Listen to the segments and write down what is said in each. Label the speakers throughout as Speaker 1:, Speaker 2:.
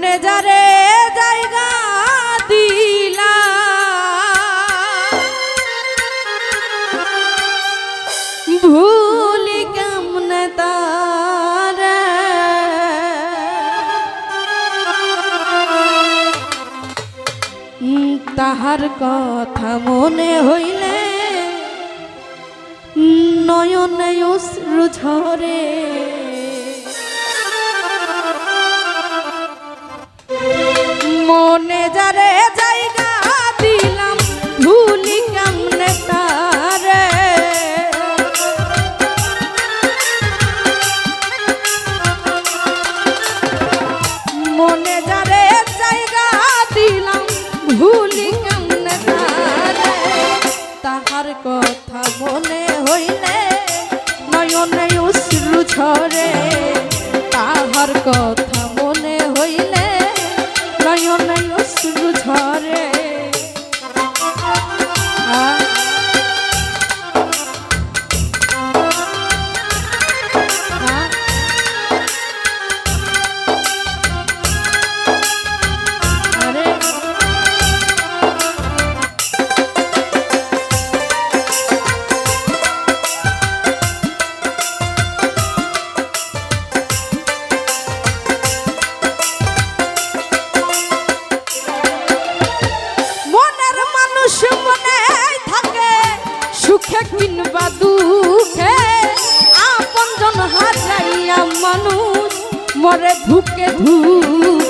Speaker 1: যারে জায়গা দিলা। ভুলি কেমনে তারে? তাহার কথা মনে হইলে নয়নে ঝরে। মনে যারে জায়গা দিলাম, ভুলি কেমনে তারে? মনে যারে জায়গা দিলাম, ভুলি কেমনে তারে? তাহার কথা মনে হইলে নয়নে অশ্রু ঝরে, তাহার কথা মরে ধুকে ধুকে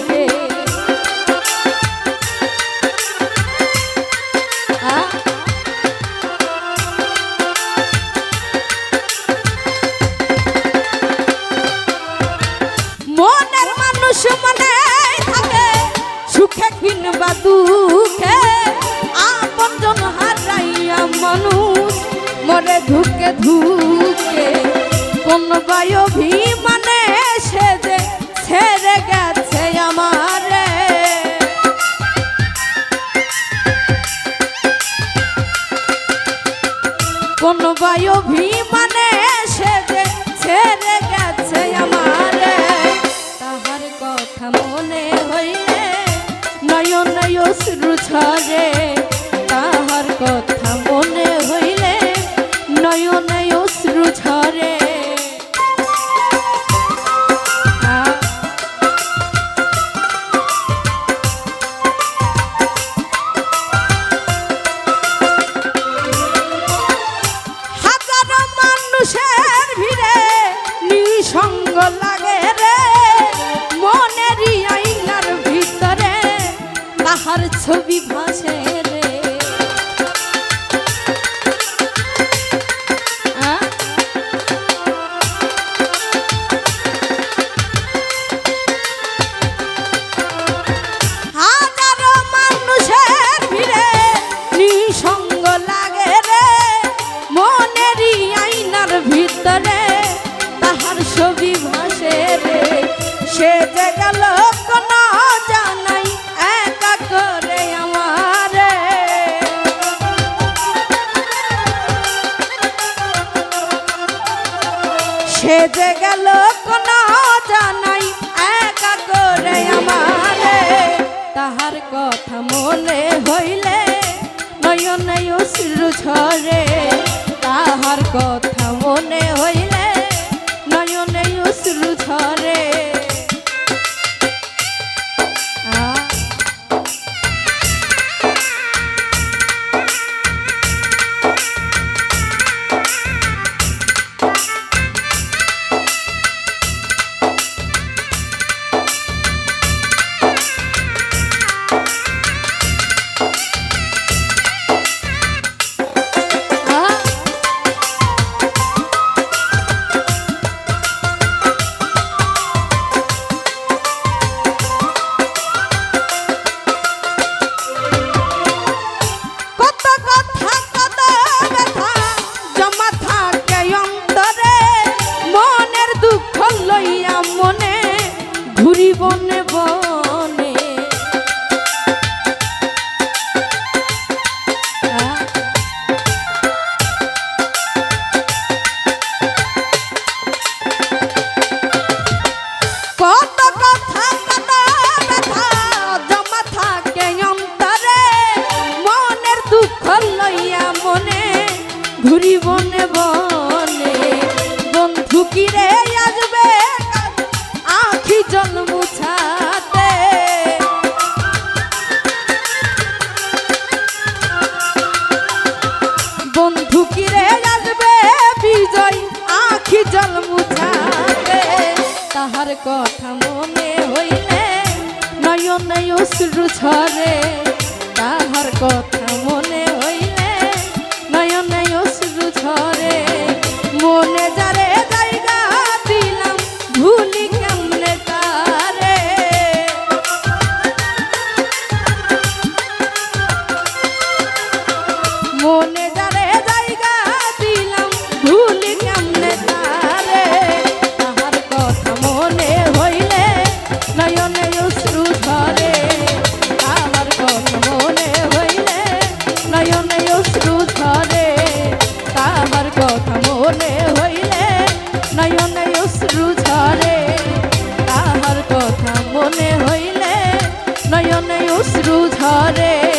Speaker 1: কোন অভিমানে সে যে ছেড়ে গেছে আমারে। তাহার কথা মনে হইলে নয়ন অশ্রু ঝরে তাহার কথা মনে মানুষের ভিড়ে নিঃসঙ্গ লাগে রে। মনেরই আইনার ভিতরে তাহার ছবি ভাসে। মনে হইলে নয়নে অশ্রু ঝরে তাহার কথা মনে হইলে নয়নে অশ্রু ঝরে। তাহার কথা মনে হইলে নয়ন অশ্রু ছড়ে তাহার কথা ঘরে